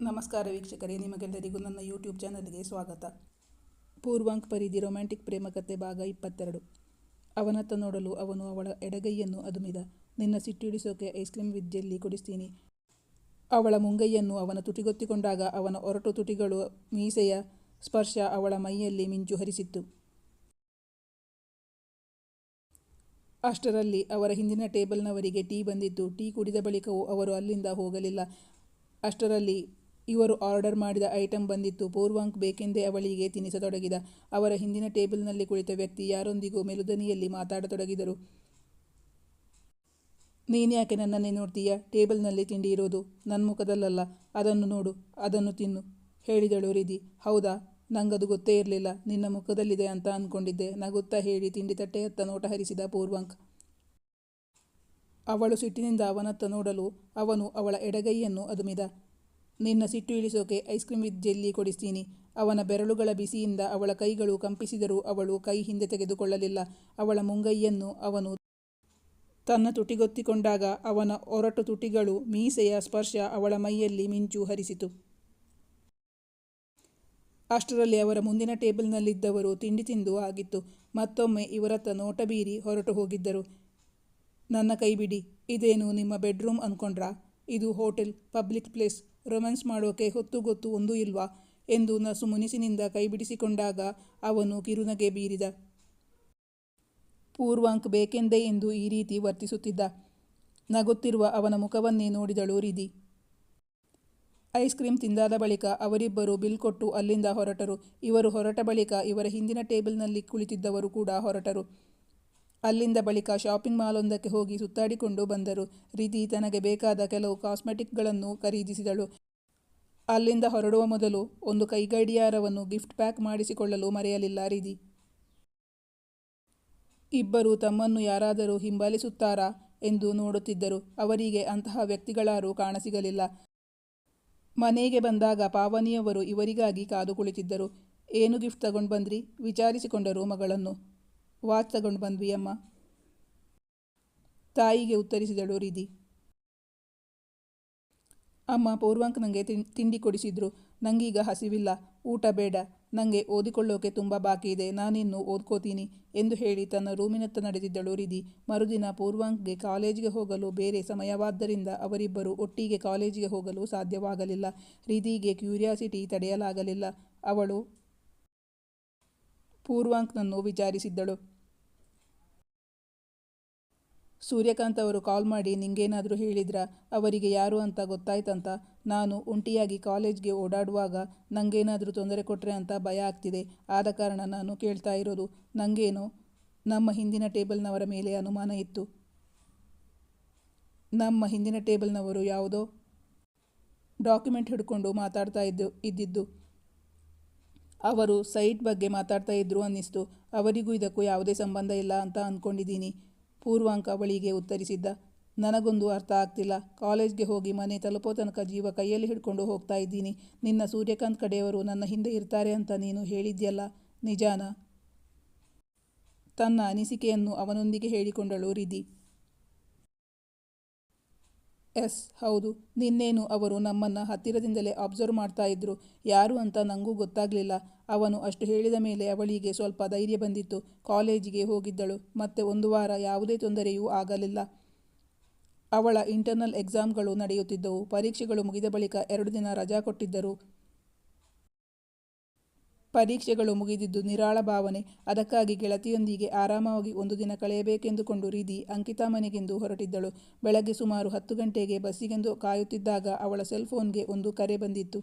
ನಮಸ್ಕಾರ ವೀಕ್ಷಕರೇ, ನಿಮಗೆಲ್ಲರಿಗೂ ನನ್ನ ಯೂಟ್ಯೂಬ್ ಚಾನಲ್ಗೆ ಸ್ವಾಗತ. ಪೂರ್ವಾಂಕ್ ಪರಿಧಿ ರೊಮ್ಯಾಂಟಿಕ್ ಪ್ರೇಮಕತೆ ಭಾಗ ಇಪ್ಪತ್ತೆರಡು. ಅವನತ್ತ ನೋಡಲು ಅವನು ಅವಳ ಎಡಗೈಯನ್ನು ಅದುಮಿದ, ನಿನ್ನ ಸಿಟ್ಟಿಡಿಸೋಕೆ ಐಸ್ ಕ್ರೀಮ್ ವಿದ್ಯೆಯಲ್ಲಿ ಕುಡಿಸ್ತೀನಿ. ಅವಳ ಮುಂಗೈಯನ್ನು ಅವನ ತುಟಿಗೊತ್ತಿಕೊಂಡಾಗ ಅವನ ಒರಟು ತುಟಿಗಳು ಮೀಸೆಯ ಸ್ಪರ್ಶ ಅವಳ ಮೈಯಲ್ಲಿ ಮಿಂಚು ಹರಿಸಿತ್ತು. ಅಷ್ಟರಲ್ಲಿ ಅವರ ಹಿಂದಿನ ಟೇಬಲ್ನವರಿಗೆ ಟೀ ಬಂದಿತ್ತು. ಟೀ ಕುಡಿದ ಬಳಿಕವೂ ಅವರು ಅಲ್ಲಿಂದ ಹೋಗಲಿಲ್ಲ. ಅಷ್ಟರಲ್ಲಿ ಇವರು ಆರ್ಡರ್ ಮಾಡಿದ ಐಟಂ ಬಂದಿತ್ತು ಪೂರ್ವಾಂಕ್ ಬೇಕೆಂದೇ ಅವಳಿಗೆ ತಿನ್ನಿಸತೊಡಗಿದ. ಅವರ ಹಿಂದಿನ ಟೇಬಲ್ನಲ್ಲಿ ಕುಳಿತ ವ್ಯಕ್ತಿ ಯಾರೊಂದಿಗೂ ಮೆಲುದನಿಯಲ್ಲಿ ಮಾತಾಡತೊಡಗಿದರು. ನೀನ್ಯಾಕೆ ನನ್ನನ್ನೇ ನೋಡ್ತೀಯ? ಟೇಬಲ್ನಲ್ಲಿ ತಿಂಡಿ ಇರೋದು ನನ್ನ ಮುಖದಲ್ಲಲ್ಲ ಅದನ್ನು ನೋಡು, ಅದನ್ನು ತಿನ್ನು, ಹೇಳಿದಳು ರಿಧಿ. ಹೌದಾ? ನಂಗದು ಗೊತ್ತೇ ಇರಲಿಲ್ಲ. ನಿನ್ನ ಮುಖದಲ್ಲಿದೆ ಅಂತ ಅಂದ್ಕೊಂಡಿದ್ದೆ ನಗುತ್ತಾ ಹೇಳಿ ತಿಂಡಿ ತಟ್ಟೆಯತ್ತ ನೋಟ ಹರಿಸಿದ ಪೂರ್ವಾಂಕ್. ಅವಳು ಸಿಟ್ಟಿನಿಂದ ಅವನತ್ತ ನೋಡಲು ಅವನು ಅವಳ ಎಡಗೈಯನ್ನು ಅದುಮಿದ. ನಿನ್ನ ಸಿಟ್ಟು ಇಳಿಸೋಕೆ ಐಸ್ ಕ್ರೀಮ್ ವಿತ್ ಜೆಲ್ಲಿ ಕೊಡಿಸ್ತೀನಿ. ಅವನ ಬೆರಳುಗಳ ಬಿಸಿಯಿಂದ ಅವಳ ಕೈಗಳು ಕಂಪಿಸಿದರೂ ಅವಳು ಕೈ ಹಿಂದೆ ತೆಗೆದುಕೊಳ್ಳಲಿಲ್ಲ. ಅವಳ ಮುಂಗೈಯನ್ನು ಅವನು ತನ್ನ ತುಟಿಗೊತ್ತಿಕೊಂಡಾಗ ಅವನ ಒರಟು ತುಟಿಗಳು ಮೀಸೆಯ ಸ್ಪರ್ಶ ಅವಳ ಮೈಯಲ್ಲಿ ಮಿಂಚು ಹರಿಸಿತು. ಅಷ್ಟರಲ್ಲಿ ಅವರ ಮುಂದಿನ ಟೇಬಲ್ನಲ್ಲಿದ್ದವರು ತಿಂಡಿ ತಿಂದು ಆಗಿತ್ತು. ಮತ್ತೊಮ್ಮೆ ಇವರತ್ತ ನೋಟ ಬೀರಿ ಹೊರಟು ಹೋಗಿದ್ದರು. ನನ್ನ ಕೈ ಬಿಡಿ, ಇದೇನು ನಿಮ್ಮ ಬೆಡ್ರೂಮ್ ಅಂದ್ಕೊಂಡ್ರಾ ಇದು ಹೋಟೆಲ್, ಪಬ್ಲಿಕ್ ಪ್ಲೇಸ್. ರೊಮ್ಯಾನ್ಸ್ ಮಾಡೋಕೆ ಹೊತ್ತು ಗೊತ್ತು ಒಂದೂ ಇಲ್ವಾ? ಎಂದು ನಸು ಮುನಿಸಿನಿಂದ ಕೈ ಬಿಡಿಸಿಕೊಂಡಾಗ ಅವನು ಕಿರುನಗೆ ಬೀರಿದ. ಪೂರ್ವಾಂಕ್ ಬೇಕೆಂದೇ ಎಂದು ಈ ರೀತಿ ವರ್ತಿಸುತ್ತಿದ್ದ. ನಗುತ್ತಿರುವ ಅವನ ಮುಖವನ್ನೇ ನೋಡಿದಳು ರಿದಿ ಐಸ್ ಕ್ರೀಮ್ ತಿಂದಾದ ಬಳಿಕ ಅವರಿಬ್ಬರು ಬಿಲ್ ಕೊಟ್ಟು ಅಲ್ಲಿಂದ ಹೊರಟರು. ಇವರು ಹೊರಟ ಬಳಿಕ ಇವರ ಹಿಂದಿನ ಟೇಬಲ್ನಲ್ಲಿ ಕುಳಿತಿದ್ದವರು ಕೂಡ ಹೊರಟರು. ಅಲ್ಲಿಂದ ಬಳಿಕ ಶಾಪಿಂಗ್ ಮಾಲೊಂದಕ್ಕೆ ಹೋಗಿ ಸುತ್ತಾಡಿಕೊಂಡು ಬಂದರು. ರೀತಿ ತನಗೆ ಬೇಕಾದ ಕೆಲವು ಕಾಸ್ಮೆಟಿಕ್ಗಳನ್ನು ಖರೀದಿಸಿದಳು. ಅಲ್ಲಿಂದ ಹೊರಡುವ ಮೊದಲು ಒಂದು ಕೈಗಡಿಯಾರವನ್ನು ಗಿಫ್ಟ್ ಪ್ಯಾಕ್ ಮಾಡಿಸಿಕೊಳ್ಳಲು ಮರೆಯಲಿಲ್ಲ ರಿಧಿ ಇಬ್ಬರು ತಮ್ಮನ್ನು ಯಾರಾದರೂ ಹಿಂಬಾಲಿಸುತ್ತಾರಾ ಎಂದು ನೋಡುತ್ತಿದ್ದರು. ಅವರಿಗೆ ಅಂತಹ ವ್ಯಕ್ತಿಗಳಾರೂ ಕಾಣಸಿಗಲಿಲ್ಲ. ಮನೆಗೆ ಬಂದಾಗ ಪಾವನಿಯವರು ಇವರಿಗಾಗಿ ಕಾದು ಕುಳಿತಿದ್ದರು. ಏನು ಗಿಫ್ಟ್ ತಗೊಂಡು ಬಂದ್ರಿ ವಿಚಾರಿಸಿಕೊಂಡರು ಮಗಳನ್ನು. ವಾಚ್ ತಗೊಂಡು ಬಂದ್ವಿ ಅಮ್ಮ. ತಾಯಿಗೆ ಉತ್ತರಿಸಿದಳು ರೀದಿ ಅಮ್ಮ ಪೂರ್ವಾಂಕ್ ನನಗೆ ತಿಂಡಿ ಕೊಡಿಸಿದ್ರು. ನಂಗೀಗ ಹಸಿವಿಲ್ಲ. ಊಟ ಬೇಡ. ನನಗೆ ಓದಿಕೊಳ್ಳೋಕೆ ತುಂಬ ಬಾಕಿ ಇದೆ. ನಾನಿನ್ನು ಓದ್ಕೋತೀನಿ ಎಂದು ಹೇಳಿ ತನ್ನ ರೂಮಿನತ್ತ ನಡೆದಿದ್ದಳು ರಿದಿ ಮರುದಿನ ಪೂರ್ವಾಂಕ್ಗೆ ಕಾಲೇಜಿಗೆ ಹೋಗಲು ಬೇರೆ ಸಮಯವಾದ್ದರಿಂದ ಅವರಿಬ್ಬರು ಒಟ್ಟಿಗೆ ಕಾಲೇಜಿಗೆ ಹೋಗಲು ಸಾಧ್ಯವಾಗಲಿಲ್ಲ. ರಿದಿಗೆ ಕ್ಯೂರಿಯಾಸಿಟಿ ತಡೆಯಲಾಗಲಿಲ್ಲ. ಅವಳು ಪೂರ್ವಾಂಕ್ನನ್ನು ವಿಚಾರಿಸಿದ್ದಳು. ಸೂರ್ಯಕಾಂತ್ ಅವರು ಕಾಲ್ ಮಾಡಿ ನಿಂಗೇನಾದರೂ ಹೇಳಿದ್ರಾ? ಅವರಿಗೆ ಯಾರು ಅಂತ ಗೊತ್ತಾಯ್ತಂತ? ನಾನು ಒಂಟಿಯಾಗಿ ಕಾಲೇಜ್ಗೆ ಓಡಾಡುವಾಗ ನನಗೇನಾದರೂ ತೊಂದರೆ ಕೊಟ್ಟರೆ ಅಂತ ಭಯ ಆಗ್ತಿದೆ. ಆದ ಕಾರಣ ನಾನು ಕೇಳ್ತಾ ಇರೋದು ನನಗೇನು ನಮ್ಮ ಹಿಂದಿನ ಟೇಬಲ್ನವರ ಮೇಲೆ ಅನುಮಾನ ಇತ್ತು. ನಮ್ಮ ಹಿಂದಿನ ಟೇಬಲ್ನವರು ಯಾವುದೋ ಡಾಕ್ಯುಮೆಂಟ್ ಹಿಡ್ಕೊಂಡು ಮಾತಾಡ್ತಾ ಇದ್ದು, ಇದ್ದಿದ್ದು. ಅವರು ಸೈಟ್ ಬಗ್ಗೆ ಮಾತಾಡ್ತಾ ಇದ್ರು ಅನ್ನಿಸ್ತು. ಅವರಿಗೂ ಇದಕ್ಕೂ ಯಾವುದೇ ಸಂಬಂಧ ಇಲ್ಲ ಅಂತ ಅಂದ್ಕೊಂಡಿದ್ದೀನಿ. ಪೂರ್ವಾಂಕ್ ಬಳಿಗೆ ಉತ್ತರಿಸಿದ್ದ, ನನಗೊಂದು ಅರ್ಥ ಆಗ್ತಿಲ್ಲ. ಕಾಲೇಜ್ಗೆ ಹೋಗಿ ಮನೆ ತಲುಪೋ ತನಕ ಜೀವ ಕೈಯಲ್ಲಿ ಹಿಡ್ಕೊಂಡು ಹೋಗ್ತಾ ಇದ್ದೀನಿ. ನಿನ್ನ ಸೂರ್ಯಕಾಂತ್ ಕಡೆಯವರು ನನ್ನ ಹಿಂದೆ ಇರ್ತಾರೆ ಅಂತ ನೀನು ಹೇಳಿದ್ಯಲ್ಲ. ನಿಜಾನ? ತನ್ನ ಅನಿಸಿಕೆಯನ್ನು ಅವನೊಂದಿಗೆ ಹೇಳಿಕೊಂಡಳು ರಿಧಿ. ಎಸ್, ಹೌದು. ನಿನ್ನೇನು ಅವರು ನಮ್ಮನ್ನು ಹತ್ತಿರದಿಂದಲೇ ಅಬ್ಸರ್ವ್ ಮಾಡ್ತಾ ಇದ್ರು? ಯಾರು ಅಂತ ನನಗೂ ಗೊತ್ತಾಗಲಿಲ್ಲ. ಅವನು ಅಷ್ಟು ಹೇಳಿದ ಮೇಲೆ ಅವಳಿಗೆ ಸ್ವಲ್ಪ ಧೈರ್ಯ ಬಂದಿತ್ತು. ಕಾಲೇಜಿಗೆ ಹೋಗಿದ್ದಳು. ಮತ್ತೆ ಒಂದು ವಾರ ಯಾವುದೇ ತೊಂದರೆಯೂ ಆಗಲಿಲ್ಲ. ಅವಳ ಇಂಟರ್ನಲ್ ಎಕ್ಸಾಮ್ಗಳು ನಡೆಯುತ್ತಿದ್ದವು. ಪರೀಕ್ಷೆಗಳು ಮುಗಿದ ಬಳಿಕ ಎರಡು ದಿನ ರಜಾ ಕೊಟ್ಟಿದ್ದರು. ಪರೀಕ್ಷೆಗಳು ಮುಗಿದಿದ್ದು ನಿರಾಳ ಭಾವನೆ. ಅದಕ್ಕಾಗಿ ಗೆಳತಿಯೊಂದಿಗೆ ಆರಾಮವಾಗಿ ಒಂದು ದಿನ ಕಳೆಯಬೇಕೆಂದುಕೊಂಡು ರೀದಿ ಅಂಕಿತಾ ಮನೆಗೆಂದು ಹೊರಟಿದ್ದಳು. ಬೆಳಗ್ಗೆ ಸುಮಾರು ಹತ್ತು ಗಂಟೆಗೆ ಬಸ್ಸಿಗೆಂದು ಕಾಯುತ್ತಿದ್ದಾಗ ಅವಳ ಸೆಲ್ ಫೋನ್ಗೆ ಒಂದು ಕರೆ ಬಂದಿತ್ತು.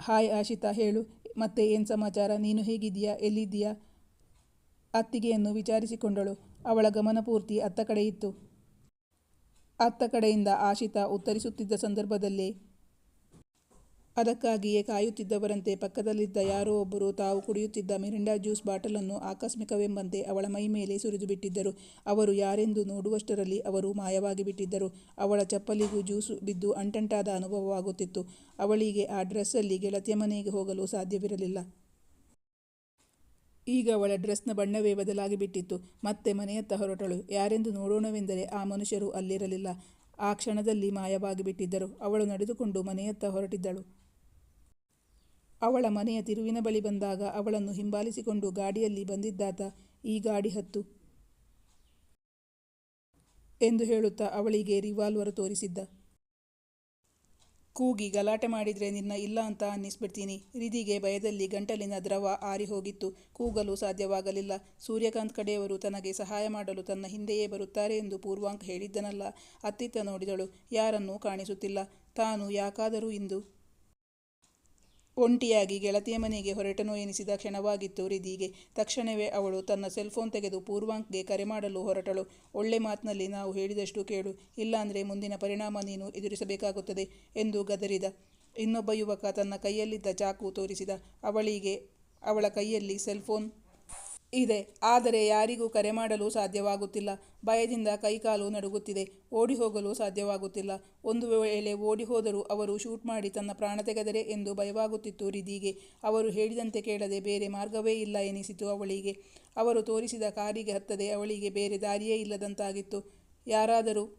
ಹಾಯ್ ಆಶಿತಾ, ಹೇಳು. ಮತ್ತೆ ಏನು ಸಮಾಚಾರ? ನೀನು ಹೇಗಿದ್ದೀಯಾ? ಎಲ್ಲಿದ್ದೀಯಾ? ಅತ್ತಿಗೆಯನ್ನು ವಿಚಾರಿಸಿಕೊಂಡಳು. ಅವಳ ಗಮನ ಪೂರ್ತಿ ಅತ್ತ ಕಡೆಯಿತ್ತು. ಅತ್ತ ಕಡೆಯಿಂದ ಆಶಿತಾ ಉತ್ತರಿಸುತ್ತಿದ್ದ ಸಂದರ್ಭದಲ್ಲೇ ಅದಕ್ಕಾಗಿಯೇ ಕಾಯುತ್ತಿದ್ದವರಂತೆ ಪಕ್ಕದಲ್ಲಿದ್ದ ಯಾರೋ ಒಬ್ಬರು ತಾವು ಕುಡಿಯುತ್ತಿದ್ದ ಮಿರಿಂಡಾ ಜ್ಯೂಸ್ ಬಾಟಲನ್ನು ಆಕಸ್ಮಿಕವೆಂಬಂತೆ ಅವಳ ಮೈ ಮೇಲೆ ಸುರಿದು ಬಿಟ್ಟಿದ್ದರು. ಅವರು ಯಾರೆಂದು ನೋಡುವಷ್ಟರಲ್ಲಿ ಅವರು ಮಾಯವಾಗಿ ಬಿಟ್ಟಿದ್ದರು. ಅವಳ ಚಪ್ಪಲಿಗೂ ಜ್ಯೂಸು ಬಿದ್ದು ಅಂಟಂಟಾದ ಅನುಭವವಾಗುತ್ತಿತ್ತು. ಅವಳಿಗೆ ಆ ಡ್ರೆಸ್ಸಲ್ಲಿ ಗೆಳತಿಯ ಮನೆಗೆ ಹೋಗಲು ಸಾಧ್ಯವಿರಲಿಲ್ಲ. ಈಗ ಅವಳ ಡ್ರೆಸ್ನ ಬಣ್ಣವೇ ಬದಲಾಗಿ ಬಿಟ್ಟಿತ್ತು. ಮತ್ತೆ ಮನೆಯತ್ತ ಹೊರಟಳು. ಯಾರೆಂದು ನೋಡೋಣವೆಂದರೆ ಆ ಮನುಷ್ಯರು ಅಲ್ಲಿರಲಿಲ್ಲ. ಆ ಕ್ಷಣದಲ್ಲಿ ಮಾಯವಾಗಿಬಿಟ್ಟಿದ್ದರು ಅವಳು ನಡೆದುಕೊಂಡು ಮನೆಯತ್ತ ಹೊರಟಿದ್ದಳು. ಅವಳ ಮನೆಯ ತಿರುವಿನ ಬಳಿ ಬಂದಾಗ ಅವಳನ್ನು ಹಿಂಬಾಲಿಸಿಕೊಂಡು ಗಾಡಿಯಲ್ಲಿ ಬಂದಿದ್ದಾತ, ಈ ಗಾಡಿ ಹತ್ತು ಎಂದು ಹೇಳುತ್ತಾ ಅವಳಿಗೆ ರಿವಾಲ್ವರ್ ತೋರಿಸಿದ್ದ. ಕೂಗಿ ಗಲಾಟೆ ಮಾಡಿದರೆ ನಿನ್ನ ಇಲ್ಲ ಅಂತ ಅನ್ನಿಸ್ಬಿಡ್ತೀನಿ. ರಿದಿಗೆ ಭಯದಲ್ಲಿ ಗಂಟಲಿನ ದ್ರವ ಆರಿ ಹೋಗಿತ್ತು. ಕೂಗಲು ಸಾಧ್ಯವಾಗಲಿಲ್ಲ. ಸೂರ್ಯಕಾಂತ್ ಕಡೆಯವರು ತನಗೆ ಸಹಾಯ ಮಾಡಲು ತನ್ನ ಹಿಂದೆಯೇ ಬರುತ್ತಾರೆ ಎಂದು ಪೂರ್ವಾಂಕ್ ಹೇಳಿದ್ದನಲ್ಲ. ಅತ್ತಿತ್ತ ನೋಡಿದಳು. ಯಾರನ್ನೂ ಕಾಣಿಸುತ್ತಿಲ್ಲ. ತಾನು ಯಾಕಾದರೂ ಇಂದು ಒಂಟಿಯಾಗಿ ಗೆಳತಿಯ ಮನೆಗೆ ಹೊರಟನೋ ಎನಿಸಿದ ಕ್ಷಣವಾಗಿತ್ತು ರಿದಿಗೆ ತಕ್ಷಣವೇ ಅವಳು ತನ್ನ ಸೆಲ್ಫೋನ್ ತೆಗೆದು ಪೂರ್ವಾಂಕ್ಗೆ ಕರೆ ಮಾಡಲು ಹೊರಟಳು. ಒಳ್ಳೆ ಮಾತಿನಲ್ಲಿ ನಾವು ಹೇಳಿದಷ್ಟು ಕೇಳು. ಇಲ್ಲಾಂದ್ರೆ ಮುಂದಿನ ಪರಿಣಾಮ ನೀನು ಎದುರಿಸಬೇಕಾಗುತ್ತದೆ ಎಂದು ಗದರಿದ. ಇನ್ನೊಬ್ಬ ಯುವಕ ತನ್ನ ಕೈಯಲ್ಲಿದ್ದ ಚಾಕು ತೋರಿಸಿದ. ಅವಳಿಗೆ ಅವಳ ಕೈಯಲ್ಲಿ ಸೆಲ್ಫೋನ್ ಇದೆ. ಆದರೆ ಯಾರಿಗೂ ಕರೆ ಮಾಡಲು ಸಾಧ್ಯವಾಗುತ್ತಿಲ್ಲ. ಭಯದಿಂದ ಕೈಕಾಲು ನಡುಗುತ್ತಿದೆ. ಓಡಿ ಹೋಗಲು ಸಾಧ್ಯವಾಗುತ್ತಿಲ್ಲ. ಒಂದು ವೇಳೆ ಓಡಿ ಹೋದರೂ ಅವರು ಶೂಟ್ ಮಾಡಿ ತನ್ನ ಪ್ರಾಣ ತೆಗೆದರೆ ಎಂದು ಭಯವಾಗುತ್ತಿತ್ತು ರಿದಿಗೆ ಅವರು ಹೇಳಿದಂತೆ ಕೇಳದೆ ಬೇರೆ ಮಾರ್ಗವೇ ಇಲ್ಲ ಎನಿಸಿತು ಅವಳಿಗೆ. ಅವರು ತೋರಿಸಿದ ಕಾರಿಗೆ ಹತ್ತದೆ ಅವಳಿಗೆ ಬೇರೆ ದಾರಿಯೇ ಇಲ್ಲದಂತಾಗಿತ್ತು. ಯಾರಾದರೂ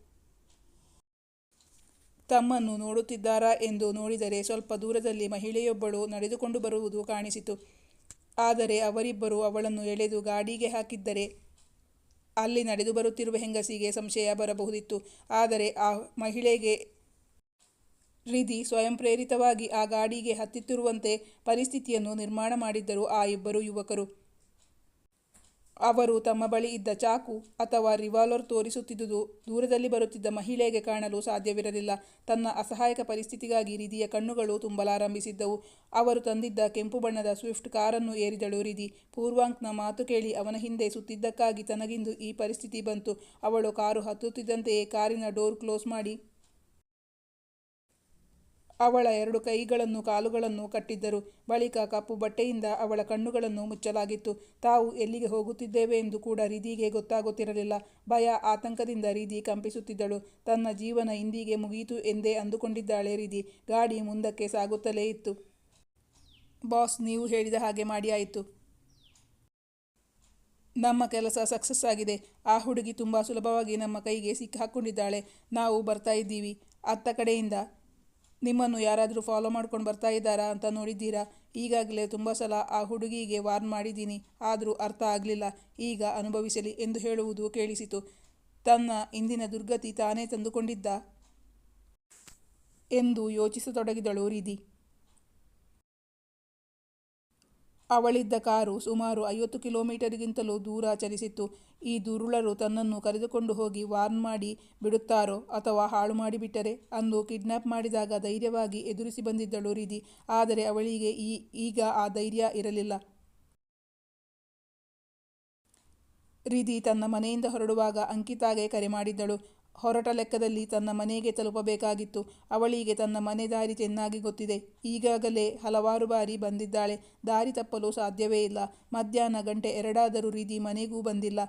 ತಮ್ಮನ್ನು ನೋಡುತ್ತಿದ್ದಾರಾ ಎಂದು ನೋಡಿದರೆ ಸ್ವಲ್ಪ ದೂರದಲ್ಲಿ ಮಹಿಳೆಯೊಬ್ಬಳು ನಡೆದುಕೊಂಡು ಬರುವುದು ಕಾಣಿಸಿತು. ಆದರೆ ಅವರಿಬ್ಬರು ಅವಳನ್ನು ಎಳೆದು ಗಾಡಿಗೆ ಹಾಕಿದ್ದರೆ ಅಲ್ಲಿ ನಡೆದು ಬರುತ್ತಿರುವ ಹೆಂಗಸಿಗೆ ಸಂಶಯ ಬರಬಹುದಿತ್ತು. ಆದರೆ ಆ ಮಹಿಳೆಗೆ ರಿಧಿ ಸ್ವಯಂ ಪ್ರೇರಿತವಾಗಿ ಆ ಗಾಡಿಗೆ ಹತ್ತಿತ್ತಿರುವಂತೆ ಪರಿಸ್ಥಿತಿಯನ್ನು ನಿರ್ಮಾಣ ಮಾಡಿದ್ದರು ಆ ಇಬ್ಬರು ಯುವಕರು. ಅವರು ತಮ್ಮ ಬಳಿ ಇದ್ದ ಚಾಕು ಅಥವಾ ರಿವಾಲ್ವರ್ ತೋರಿಸುತ್ತಿದ್ದುದು ದೂರದಲ್ಲಿ ಬರುತ್ತಿದ್ದ ಮಹಿಳೆಗೆ ಕಾಣಲು ಸಾಧ್ಯವಿರಲಿಲ್ಲ. ತನ್ನ ಅಸಹಾಯಕ ಪರಿಸ್ಥಿತಿಗಾಗಿ ರಿದಿಯ ಕಣ್ಣುಗಳು ತುಂಬಲಾರಂಭಿಸಿದ್ದವು. ಅವರು ತಂದಿದ್ದ ಕೆಂಪು ಬಣ್ಣದ ಸ್ವಿಫ್ಟ್ ಕಾರನ್ನು ಏರಿದಳು. ರಿದಿ ಪೂರ್ವಾಂಕ್ನ ಮಾತು ಕೇಳಿ ಅವನ ಹಿಂದೆ ಸುತ್ತಿದ್ದಕ್ಕಾಗಿ ತನಗಿಂದು ಈ ಪರಿಸ್ಥಿತಿ ಬಂತು. ಅವಳು ಕಾರು ಹತ್ತುತ್ತಿದ್ದಂತೆಯೇ ಕಾರಿನ ಡೋರ್ ಕ್ಲೋಸ್ ಮಾಡಿ ಅವಳ ಎರಡು ಕೈಗಳನ್ನು ಕಾಲುಗಳನ್ನು ಕಟ್ಟಿದ್ದರು. ಬಳಿಕ ಕಪ್ಪು ಬಟ್ಟೆಯಿಂದ ಅವಳ ಕಣ್ಣುಗಳನ್ನು ಮುಚ್ಚಲಾಗಿತ್ತು. ತಾವು ಎಲ್ಲಿಗೆ ಹೋಗುತ್ತಿದ್ದೇವೆ ಎಂದು ಕೂಡ ರೀದಿಗೆ ಗೊತ್ತಾಗುತ್ತಿರಲಿಲ್ಲ. ಭಯ, ಆತಂಕದಿಂದ ರೀದಿ ಕಂಪಿಸುತ್ತಿದ್ದಳು. ತನ್ನ ಜೀವನ ಇಂದಿಗೆ ಮುಗಿಯಿತು ಎಂದೇ ಅಂದುಕೊಂಡಿದ್ದಾಳೆ ರೀದಿ ಗಾಡಿ ಮುಂದಕ್ಕೆ ಸಾಗುತ್ತಲೇ ಇತ್ತು. ಬಾಸ್, ನೀವು ಹೇಳಿದ ಹಾಗೆ ಮಾಡಿ ಆಯಿತು. ನಮ್ಮ ಕೆಲಸ ಸಕ್ಸಸ್ ಆಗಿದೆ. ಆ ಹುಡುಗಿ ತುಂಬ ಸುಲಭವಾಗಿ ನಮ್ಮ ಕೈಗೆ ಸಿಕ್ಕಾಕೊಂಡಿದ್ದಾಳೆ ನಾವು ಬರ್ತಾ ಇದ್ದೀವಿ. ಅತ್ತ ಕಡೆಯಿಂದ ನಿಮ್ಮನ್ನು ಯಾರಾದರೂ ಫಾಲೋ ಮಾಡ್ಕೊಂಡು ಬರ್ತಾ ಇದ್ದಾರಾ ಅಂತ ನೋಡಿದ್ದೀರಾ? ಈಗಾಗಲೇ ತುಂಬ ಸಲ ಆ ಹುಡುಗಿಗೆ ವಾರ್ನ್ ಮಾಡಿದ್ದೀನಿ. ಆದರೂ ಅರ್ಥ ಆಗಲಿಲ್ಲ. ಈಗ ಅನುಭವಿಸಲಿ ಎಂದು ಹೇಳುವುದು ಕೇಳಿಸಿತು. ತನ್ನ ಇಂದಿನ ದುರ್ಗತಿ ತಾನೇ ತಂದುಕೊಂಡಿದ್ದ? ಎಂದು ಯೋಚಿಸತೊಡಗಿದಳು ರಿದಿ ಅವಳಿದ್ದ ಕಾರು ಸುಮಾರು ಐವತ್ತು ಕಿಲೋಮೀಟರ್ಗಿಂತಲೂ ದೂರ ಚಲಿಸಿತ್ತು. ಈ ದುರುಳರು ತನ್ನನ್ನು ಕರೆದುಕೊಂಡು ಹೋಗಿ ವಾರ್ನ್ ಮಾಡಿ ಬಿಡುತ್ತಾರೋ ಅಥವಾ ಹಾಳು ಮಾಡಿಬಿಟ್ಟರೆ ಅಂದು ಕಿಡ್ನಾಪ್ ಮಾಡಿದಾಗ ಧೈರ್ಯವಾಗಿ ಎದುರಿಸಿ ಬಂದಿದ್ದಳು ರೀತಿ ಆದರೆ ಅವಳಿಗೆ ಈ, ಈಗ ಆ ಧೈರ್ಯ ಇರಲಿಲ್ಲ. ರಿದಿ ತನ್ನ ಮನೆಯಿಂದ ಹೊರಡುವಾಗ ಅಂಕಿತಾಗೆ ಕರೆ ಮಾಡಿದ್ದಳು. ಹೊರಟ ಲೆಕ್ಕದಲ್ಲಿ ತನ್ನ ಮನೆಗೆ ತಲುಪಬೇಕಾಗಿತ್ತು. ಅವಳಿಗೆ ತನ್ನ ಮನೆ ದಾರಿ ಚೆನ್ನಾಗಿ ಗೊತ್ತಿದೆ. ಈಗಾಗಲೇ ಹಲವಾರು ಬಾರಿ ಬಂದಿದ್ದಾಳೆ. ದಾರಿ ತಪ್ಪಲು ಸಾಧ್ಯವೇ ಇಲ್ಲ. ಮಧ್ಯಾಹ್ನ ಗಂಟೆ ಎರಡಾದರೂ ರೀತಿ ಮನೆಗೂ ಬಂದಿಲ್ಲ.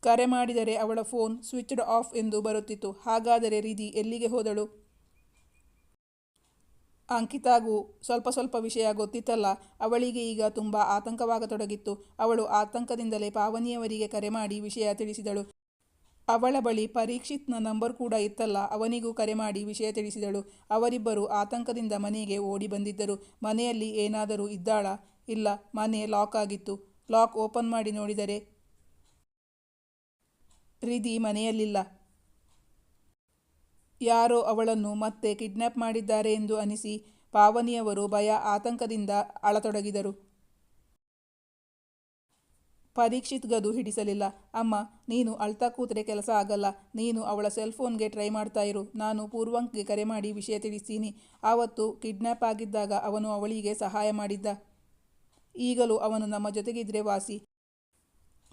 ಕರೆ ಮಾಡಿದರೆ ಅವಳ ಫೋನ್ ಸ್ವಿಚ್ಡ್ ಆಫ್ ಎಂದು ಬರುತ್ತಿತ್ತು. ಹಾಗಾದರೆ ರೀತಿ ಎಲ್ಲಿಗೆ ಹೋದಳು? ಅಂಕಿತಾಗೂ ಸ್ವಲ್ಪ ಸ್ವಲ್ಪ ವಿಷಯ ಗೊತ್ತಿತ್ತಲ್ಲ. ಅವಳಿಗೆ ಈಗ ತುಂಬ ಆತಂಕವಾಗತೊಡಗಿತ್ತು. ಅವಳು ಆತಂಕದಿಂದಲೇ ಪಾವನಿಯವರಿಗೆ ಕರೆ ಮಾಡಿ ವಿಷಯ ತಿಳಿಸಿದಳು. ಅವಳ ಬಳಿ ಪರೀಕ್ಷಿತ್ನ ನಂಬರ್ ಕೂಡ ಇತ್ತಲ್ಲ, ಅವನಿಗೂ ಕರೆ ಮಾಡಿ ವಿಷಯ ತಿಳಿಸಿದಳು. ಅವರಿಬ್ಬರು ಆತಂಕದಿಂದ ಮನೆಗೆ ಓಡಿ ಬಂದಿದ್ದರು. ಮನೆಯಲ್ಲಿ ಏನಾದರೂ ಇದ್ದಾಳ? ಇಲ್ಲ, ಮನೆ ಲಾಕ್ ಆಗಿತ್ತು. ಲಾಕ್ ಓಪನ್ ಮಾಡಿ ನೋಡಿದರೆ ರಿದಿ ಮನೆಯಲ್ಲಿಲ್ಲ. ಯಾರೋ ಅವಳನ್ನು ಮತ್ತೆ ಕಿಡ್ನ್ಯಾಪ್ ಮಾಡಿದ್ದಾರೆ ಎಂದು ಅನಿಸಿ ಪಾವನಿಯವರು ಭಯ, ಆತಂಕದಿಂದ ಅಳತೊಡಗಿದರು. ಪರೀಕ್ಷಿತ್ ಗದು ಹಿಡಿಸಲಿಲ್ಲ. ಅಮ್ಮ, ನೀನು ಅಳ್ತಾ ಕೂತ್ರೆ ಕೆಲಸ ಆಗಲ್ಲ. ನೀನು ಅವಳ ಸೆಲ್ ಫೋನ್ಗೆ ಟ್ರೈ ಮಾಡ್ತಾ ಇರು. ನಾನು ಪೂರ್ವಂಕ್ಗೆ ಕರೆ ಮಾಡಿ ವಿಷಯ ತಿಳಿಸ್ತೀನಿ. ಆವತ್ತು ಕಿಡ್ನ್ಯಾಪ್ ಆಗಿದ್ದಾಗ ಅವನು ಅವಳಿಗೆ ಸಹಾಯ ಮಾಡಿದ್ದ. ಈಗಲೂ ಅವನು ನಮ್ಮ ಜೊತೆಗಿದ್ರೆ ವಾಸಿ.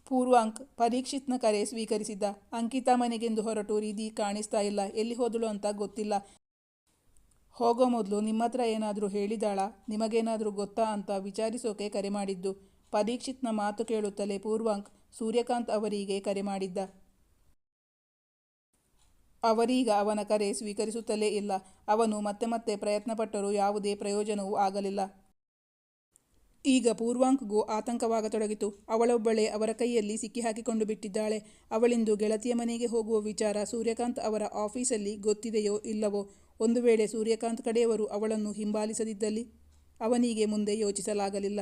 ಪೂರ್ವಾಂಕ್ ಪರೀಕ್ಷಿತ್ನ ಕರೆ ಸ್ವೀಕರಿಸಿದ್ದ. ಅಂಕಿತಾ ಮನೆಗೆಂದು ಹೊರಟು ರೀದಿ ಕಾಣಿಸ್ತಾ ಇಲ್ಲ. ಎಲ್ಲಿ ಹೋದಳು ಅಂತ ಗೊತ್ತಿಲ್ಲ. ಹೋಗೋ ಮೊದಲು ನಿಮ್ಮ ಹತ್ರ ಏನಾದರೂ ಹೇಳಿದಾಳ? ನಿಮಗೇನಾದರೂ ಗೊತ್ತಾ ಅಂತ ವಿಚಾರಿಸೋಕೆ ಕರೆ ಮಾಡಿದ್ದು. ಪರೀಕ್ಷಿತ್ನ ಮಾತು ಕೇಳುತ್ತಲೇ ಪೂರ್ವಾಂಕ್ ಸೂರ್ಯಕಾಂತ್ ಅವರಿಗೆ ಕರೆ ಮಾಡಿದ್ದ. ಅವರೀಗ ಅವನ ಕರೆ ಸ್ವೀಕರಿಸುತ್ತಲೇ ಇಲ್ಲ. ಅವನು ಮತ್ತೆ ಮತ್ತೆ ಪ್ರಯತ್ನಪಟ್ಟರೂ ಯಾವುದೇ ಪ್ರಯೋಜನವೂ ಆಗಲಿಲ್ಲ. ಈಗ ಪೂರ್ವಾಂಕ್ಗೂ ಆತಂಕವಾಗತೊಡಗಿತು. ಅವಳೊಬ್ಬಳೇ ಅವರ ಕೈಯಲ್ಲಿ ಸಿಕ್ಕಿಹಾಕಿಕೊಂಡು ಬಿಟ್ಟಿದ್ದಾಳೆ. ಅವಳಿಂದು ಗೆಳತಿಯ ಮನೆಗೆ ಹೋಗುವ ವಿಚಾರ ಸೂರ್ಯಕಾಂತ್ ಅವರ ಆಫೀಸಲ್ಲಿ ಗೊತ್ತಿದೆಯೋ ಇಲ್ಲವೋ? ಒಂದು ವೇಳೆ ಸೂರ್ಯಕಾಂತ್ ಕಡೆಯವರು ಅವಳನ್ನು ಹಿಂಬಾಲಿಸದಿದ್ದಲ್ಲಿ ಅವನಿಗೆ ಮುಂದೆ ಯೋಚಿಸಲಾಗಲಿಲ್ಲ.